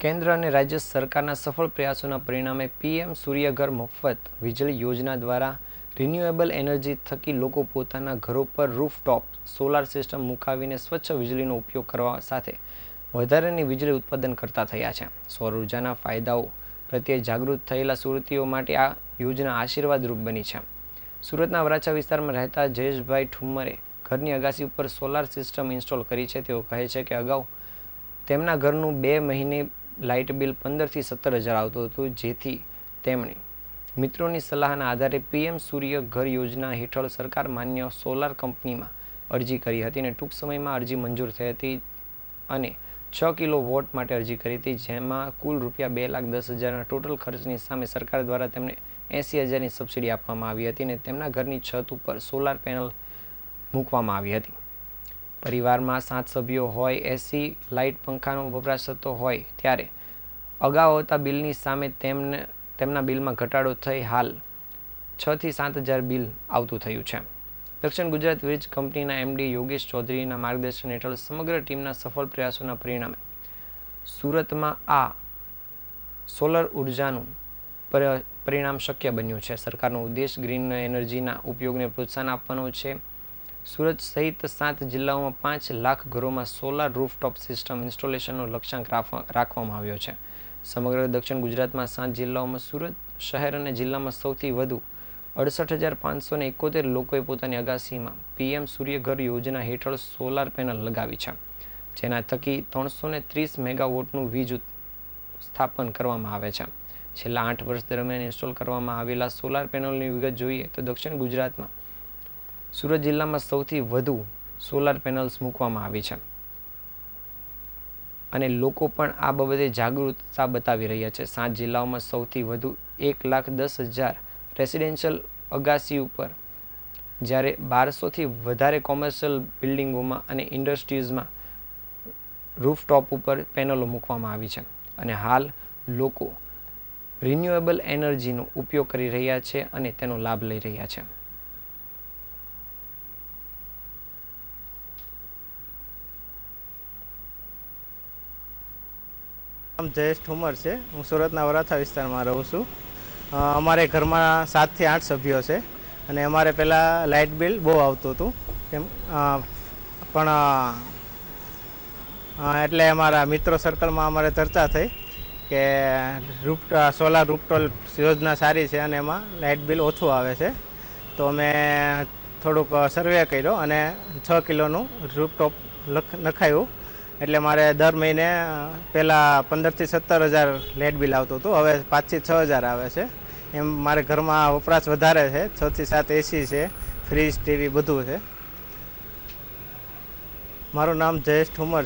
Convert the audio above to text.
કેન્દ્ર અને રાજ્ય સરકારના સફળ પ્રયાસોના પરિણામે પીએમ સૂર્યઘર મફત વીજળી યોજના દ્વારા રિન્યુએબલ એનર્જી થકી લોકો પોતાના ઘરો પર રૂફટોપ સોલાર સિસ્ટમ મુકાવીને સ્વચ્છ વીજળીનો ઉપયોગ કરવા સાથે વધારાની વીજળી ઉત્પાદન કરતા થયા છે. સૌર ઉર્જાના ફાયદાઓ પ્રત્યે જાગૃત થયેલા સુરતીઓ માટે આ યોજના આશીર્વાદરૂપ બની છે. સુરતના વરાછા વિસ્તારમાં રહેતા જયેશભાઈ ઠુમ્મરે ઘરની અગાસી ઉપર સોલાર સિસ્ટમ ઇન્સ્ટોલ કરી છે. તેઓ કહે છે કે અગાઉ તેમના ઘરનું બે મહિને લાઇટ બિલ પંદરથી સત્તર હજાર આવતું હતું, જેથી તેમણે મિત્રોની સલાહના આધારે પીએમ સૂર્ય ઘર યોજના હેઠળ સરકાર માન્ય સોલાર કંપનીમાં અરજી કરી હતી અને ટૂંક સમયમાં અરજી મંજૂર થઈ હતી અને છ કિલો વોટ માટે અરજી કરી હતી, જેમાં કુલ રૂપિયા બે લાખ દસ હજારના ટોટલ ખર્ચની સામે સરકાર દ્વારા તેમને એંસી હજારની સબસિડી આપવામાં આવી હતી અને તેમના ઘરની છત ઉપર સોલાર પેનલ મૂકવામાં આવી હતી. પરિવારમાં સાત સભ્યો હોય, એસી, લાઇટ પંખાનો વપરાશ થતો હોય ત્યારે અગાઉ આવતા બિલની સામે તેમને, તેમના બિલમાં ઘટાડો થઈ હાલ છથી સાત હજાર બિલ આવતું થયું છે. દક્ષિણ ગુજરાત વીજ કંપનીના એમડી યોગેશ ચૌધરીના માર્ગદર્શન હેઠળ સમગ્ર ટીમના સફળ પ્રયાસોના પરિણામે સુરતમાં આ સોલર ઉર્જાનું પર- પરિણામ શક્ય બન્યું છે. સરકારનો ઉદ્દેશ ગ્રીન એનર્જીના ઉપયોગને પ્રોત્સાહન આપવાનો છે. સુરત સહિત સાત જિલ્લાઓમાં પાંચ લાખ ઘરોમાં સોલાર રૂફટોપ સિસ્ટમ ઇન્સ્ટોલેશનનો લક્ષ્યાંક રાખવા- રાખવામાં આવ્યો છે. સમગ્ર દક્ષિણ ગુજરાતમાં સાત જિલ્લાઓમાં સુરત શહેર અને જિલ્લામાં સૌથી વધુ અડસઠ હજાર પાંચસો ને એકોતેર લોકોએ પોતાની અગાસીમાં પીએમ સૂર્યઘર યોજના હેઠળ સોલાર પેનલ લગાવી છે, જેના થકી ત્રણસો ને ત્રીસ મેગાવોટનું વીજ સ્થાપન કરવામાં આવે છે. છેલ્લા આઠ વર્ષ દરમિયાન ઇન્સ્ટોલ કરવામાં આવેલા સોલાર પેનલની વિગત જોઈએ તો દક્ષિણ ગુજરાતમાં સુરત જિલ્લામાં સૌથી વધુ સોલાર પેનલ્સ મૂકવામાં આવી છે. અને લોકો પણ આ બાબતે જાગૃતતા બતાવી રહ્યા છે. સાત જિલ્લાઓમાં સૌથી વધુ એક લાખ દસ હજાર રેસિડેન્શિયલ અગાસી ઉપર. જ્યારે બારસોથી વધારે કોમર્શિયલ બિલ્ડિંગોમાં અને ઇન્ડસ્ટ્રીઝમાં રૂફટોપ ઉપર પેનલો મૂકવામાં આવી છે. અને હાલ લોકો રિન્યુએબલ એનર્જીનો ઉપયોગ કરી રહ્યા છે અને તેનો લાભ લઈ રહ્યા છે. નામ જયેશ ઠુમર છે. હું સુરતના વરાથા વિસ્તારમાં રહું છું. અમારે ઘરમાં સાતથી આઠ સભ્યો છે અને અમારે પહેલાં લાઇટ બિલ બહુ આવતું હતું. કેમ પણ એટલે અમારા મિત્રો સર્કલમાં અમારે ચર્ચા થઈ કે રૂપ સોલાર રૂપટોલ યોજના સારી છે અને એમાં લાઇટ બિલ ઓછું આવે છે. તો અમે થોડુંક સર્વે કર્યો અને છ કિલોનું રૂપટોપ લખ, નખાયું. એટલે મારે દર મહિને પહેલાં પંદરથી સત્તર હજાર લેટ બિલ આવતું હતું. હવે પાંચથી છ હજાર આવે છે. એમ મારે ઘરમાં વપરાશ વધારે છે. છથી સાત એસી છે, ફ્રીજ, ટીવી બધું છે. મારું નામ જયેશ ઠુમર